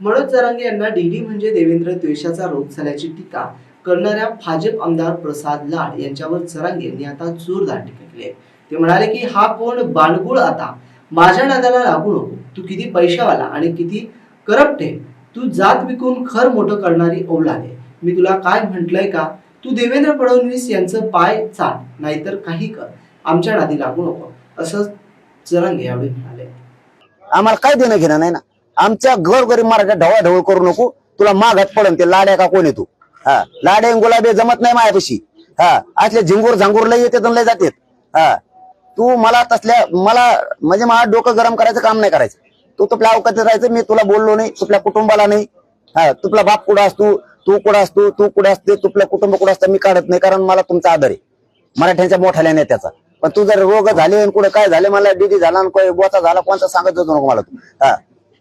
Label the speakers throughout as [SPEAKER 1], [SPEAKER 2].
[SPEAKER 1] मनोज जरांगे यांना डीडी म्हणजे देवेंद्र द्वेषाचा रोग झाल्याची टीका करणाऱ्या भाजप आमदार प्रसाद लाड यांच्यावर जरांगे यांनी आता जोरदार टीका केली आहे. ते म्हणाले की हा कोण बाणगुळ आता? माझ्या नादाला लागू नको. तू किती पैशावाला आणि किती करप्ट. आहे तू जात विकून खर मोठं करणारी औलाद आहे. मी तुला काय म्हटलंय का? तू देवेंद्र फडणवीस यांचं पाय चाट नाहीतर काही कर. आमच्या नादी लागू नको. असं जरांगे यावेळी म्हणाले.
[SPEAKER 2] आम्हाला काय देणं घेणं नाही ना? आमच्या गोरगरीब मार्गात ढवळाढवळ करू नको. तुला मागात पडन ते लाड्या का कोण येतो तू? हा. लाड्या गुलाबे गुलाबी जमत नाही मायापाशी. हा. असले झिंगूर झांगूर लय येते लय जाते हा. तू मला तसल्या मला म्हणजे मला डोकं गरम करायचं काम नाही करायचं. तू तुपल्या अवकाशात राहायचं मी तुला बोललो नाही तुपल्या कुटुंबाला नाही. हा. तुपला बाप कुठं असतो? तू कुठं असतो? तू कुठं असते? तुपल्या कुटुंब कुठं असतं? मी काढत नाही कारण मला तुमचा आदर आहे. मराठ्यांच्या मोठ्याल्या नेत्याचा. पण तू जर रोग झाले आणि कुठे काय झाले मला डीडी झाला आणि बोचा झाला कोणता सांगत जातो नको मला तू. हा.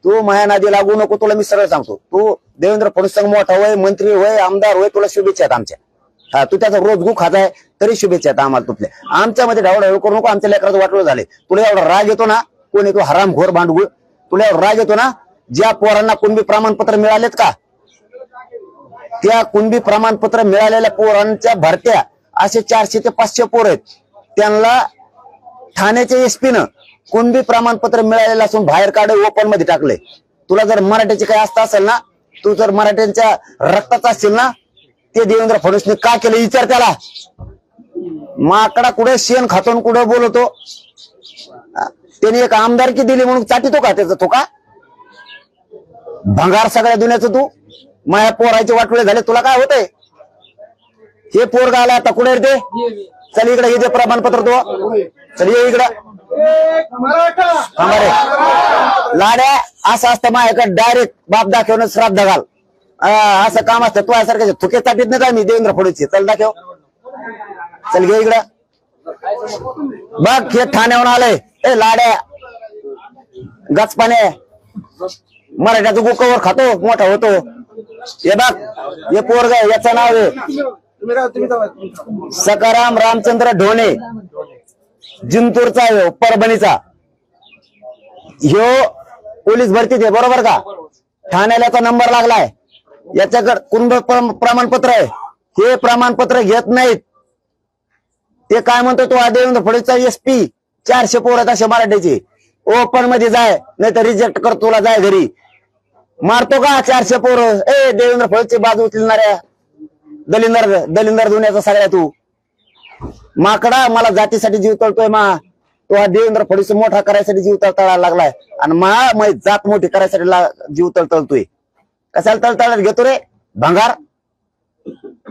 [SPEAKER 2] तू माया नादी लागू नको तुला मी सरळ सांगतो. तू देवेंद्र फडणवीस मोठा होय मंत्री होय आमदार होय तुला शुभेच्छा आहेत आमच्या. हा तू त्याचा रोज गु खाताय तरी शुभेच्छा आहेत आम्हाला तुपल्या आमच्यामध्ये ढवळ करू नको आमच्या लेकराचं वाटलं झाले. तुला एवढा राग येतो ना कोणी तो हराम घोर भांडगुळ? तुला एवढा राग येतो ना ज्या पोरांना कुणबी प्रमाणपत्र मिळालेत का? त्या कुणबी प्रमाणपत्र मिळालेल्या पोरांच्या भरत्या असे चारशे ते पाचशे पोर आहेत. त्यांना ठाण्याच्या एसपीनं न कुणबी प्रमाणपत्र मिळालेलं असून बाहेर काढ ओपनमध्ये टाकले तुला जर मराठ्याची काही असता असेल ना तू जर मराठ्यांच्या रक्ताचा असेल ना ते देवेंद्र फडणवीसने का केलं? विचार त्याला. माकडा कुठे शेण खातून कुठे बोलतो? त्याने एक आमदारकी दिली म्हणून चाटितो का त्याचा तो का भंगार सगळ्या दुनियाचं तू? माया पोरायचे वाटोळे झाले तुला काय होतंय? हे पोर गाला आता कुठे येते ते? चल इकडे हे जे प्रमाणपत्र तो. चल ये इकडं. थांबा रे. लाड्या असं असतं माझ्याकडे डायरेक्ट बाप दाखवून श्राद्ध घाल. असं काम असतं तू यासारखं थुके चाटीत नाही मी देवेंद्र फडणवीस चल दाखव. चल घे इकडं. बघ हे ठाण्याहून आलंय ए लाड्या गचपाने. मराठ्याचं गुकावर खातो मोठा होतो. हे बघ हे पोरग याचं नाव आहे. सकाराम रामचंद्र ढोणे. जिंतूरचा ह्यो, हो, परभणीचा. ह्यो पोलीस भरतीत आहे बरोबर का? ठाण्याला नंबर लागलाय. याच्याकडे कुंभ प्रमाणपत्र आहे. हे प्रमाणपत्र घेत नाहीत. ते काय म्हणतो तो? हा देवेंद्र फडणवीसचा एसपी चारशे पोर तसे असे मराठीचे. ओपनमध्ये जाय नाही तर रिजेक्ट कर तुला जाय घरी. मारतो का चारशे पोर? ए देवेंद्र फडणवीसची बाजू उचलणाऱ्या. दलिंदर दलिंदर धुण्याचा सगळ्या तू. माकडा मला जातीसाठी जीव तळतोय मा. तो हा देवेंद्र फडणवीस मोठा करायसाठी जीव तळतळायला लागलाय. आणि मा मै जात मोठी करायसाठी जीव तळतळतोय कशाला तळतळत घेतो रे? भंगार.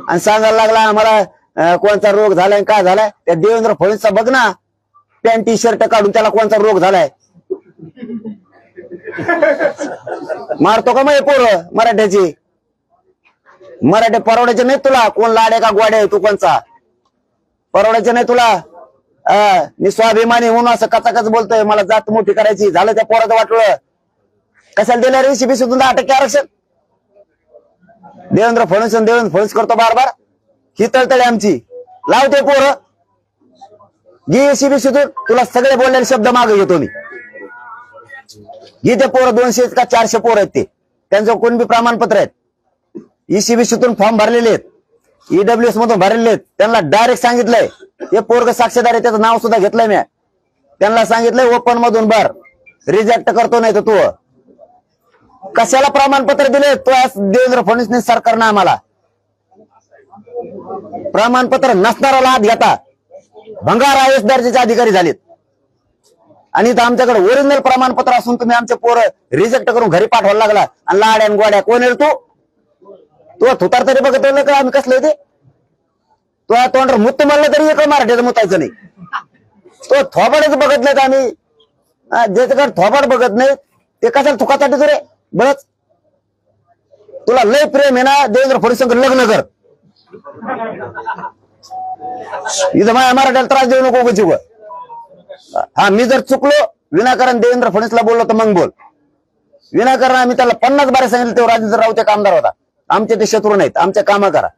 [SPEAKER 2] आणि सांगायला लागला आम्हाला कोणता रोग झालाय आणि काय झालाय? त्या देवेंद्र फडणवीसचा बघ ना. पॅन्ट टी शर्ट काढून त्याला कोणता रोग झालाय? मारतो का मग पोर मराठ्याची? मराठे परवड्याचे नाही तुला. कोण लाडे का गोड्या आहे? तू कोणचा? परवडायचं नाही तुला. मी स्वाभिमानी म्हणून असं कचाकच बोलतोय. मला जात मोठी करायची. झालं त्या पोराचं वाटलं कशाला दिलं रे शिबी सुद्धा दहा टक्के आरक्षण? देवेंद्र फडणवीस देवेंद्र फडणवीस करतो बार बार ही तळतळी आमची. लावते पोर. गी शिबी सुधून तुला सगळे बोललेले शब्द मागे घेतो मी. गी ते पोरं दोनशे का चारशे पोर आहेत ते. त्यांचं कोण बी प्रमाणपत्र आहेत? ईसीबीसीतून फॉर्म भरलेले आहेत. ईडब्ल्यू एस मधून भरलेले त्यांना डायरेक्ट सांगितलंय. हे पोरग साक्षीदार आहे त्याचं नाव सुद्धा घेतलंय मी. त्यांना सांगितलंय ओपन मधून भर. रिजेक्ट करतो नाही तर तू. कशाला प्रमाणपत्र दिले? तो आज देवेंद्र फडणवीस सरकारनं आम्हाला. प्रमाणपत्र नसणाराला हात घेता. भंगार आय एस दर्जाचे अधिकारी झालेत. आणि इथं आमच्याकडे ओरिजिनल प्रमाणपत्र असून तुम्ही आमचे पोरं रिजेक्ट करून घरी पाठवायला लागला. आणि लाड्या आणि गोड्या कोण येतो तू? तुला थुतार तरी बघत राहिलं का? आम्ही कसले ते? तो तोंडर तोंडावर मुत्त मारलं तरी एक मराठीचं मुतायचं नाही. तो थोबाडच बघत नाहीत आम्ही. हा, ज्याच्याकडे थोबाड बघत नाही ते कशाला थुकासाठी रे? बरच. तुला लय प्रेम आहे ना देवेंद्र फडणवीस लग्न कर. इथं माझ्या मराठ्याला त्रास देऊ नको उगाच हा मी जर चुकलो विनाकारण देवेंद्र फडणवीसला बोललो तर मग बोल. विनाकारण आम्ही त्याला पन्नास बारे सांगितलं तेव्हा राजेंद्र राऊत एक आमदार होता. आमचे ते शत्रू नाहीत. आमच्या कामा करा.